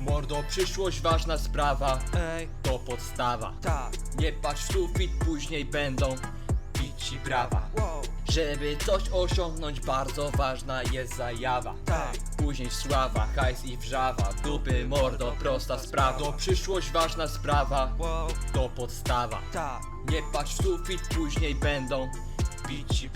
Mordo, przyszłość ważna sprawa, Ej, to podstawa. Tak, Nie patrz w sufit, później będą bić ci brawa. Wow, Żeby coś osiągnąć, bardzo ważna jest zajawa. Tak, Później sława, hajs i wrzawa. Dupy, mordo, prosta sprawa. To przyszłość ważna sprawa, wow, to podstawa. Tak, Nie patrz w sufit, później będą bić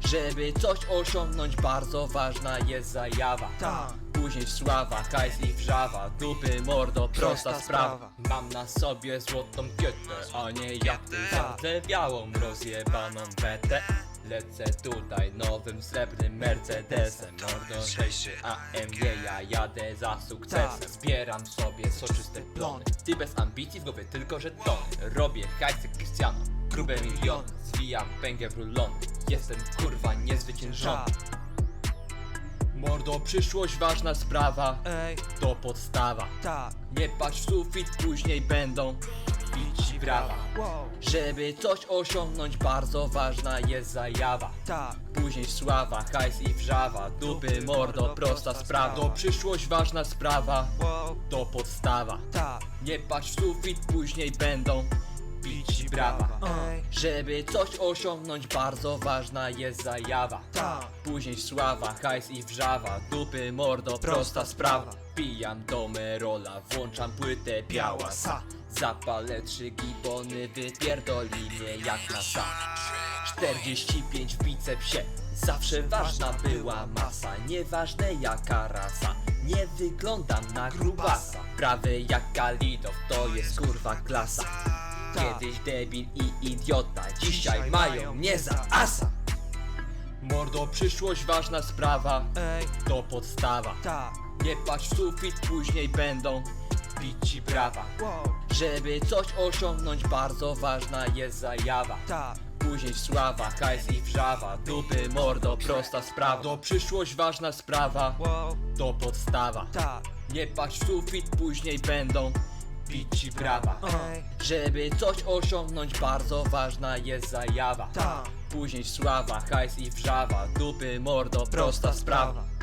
Żeby coś osiągnąć, bardzo ważna jest zajawa. Tak, Później sława, hajs i wrzawa. Dupy, mordo, prosta sprawa. Mam na sobie złotą kietę, a nie jak ty Zawdę białą, rozjebaną betę. Lecę tutaj nowym srebrnym Mercedesem. Mordo 6 AMG, ja jadę za sukcesem. Tak. Zbieram sobie soczyste plony. Ty bez ambicji w głowie tylko żetony. Robię hajsy Cristiano, grube miliony Zwijam pęgę w rulony Jestem kurwa niezwyciężony. Tak, Mordo, przyszłość ważna sprawa, ej, to podstawa. Tak, Nie patrz w sufit, później będą bić ci brawa. Wow, Żeby coś osiągnąć, bardzo ważna jest zajawa. Tak, Później sława, hajs i wrzawa. Dupy, mordo, prosta sprawa. To przyszłość ważna sprawa, wow, to podstawa. Tak, Nie patrz w sufit, później będą bić ej, Żeby coś osiągnąć, bardzo ważna jest zajawa. Tak, Później sława, hajs i wrzawa. Dupy, mordo, prosta sprawa. Pijam do Merola, włączam płytę biała. Sa. Zapalę trzy gibony, wypierdoli mnie jak na sa. 45 w bicepsie, zawsze ważna była masa. Nieważne jaka rasa, nie wyglądam na grubasa. Prawy jak Kalidow, to jest kurwa klasa Kiedyś debil i idiota, dzisiaj mają mnie za asa. Mordo, przyszłość ważna sprawa, ej, to podstawa. Tak, Nie patrz w sufit, później będą bić ci brawa. Wow, Żeby coś osiągnąć, bardzo ważna jest zajawa. Tak, Później sława, hajs i wrzawa. Dupy, mordo, prosta sprawa. To przyszłość ważna sprawa, wow, to podstawa. Tak, Nie patrz w sufit, później będą bić ci brawa ej, Żeby coś osiągnąć, bardzo ważna jest zajawa. Tak, Później sława, hajs i wrzawa. Dupy, mordo, prosta sprawa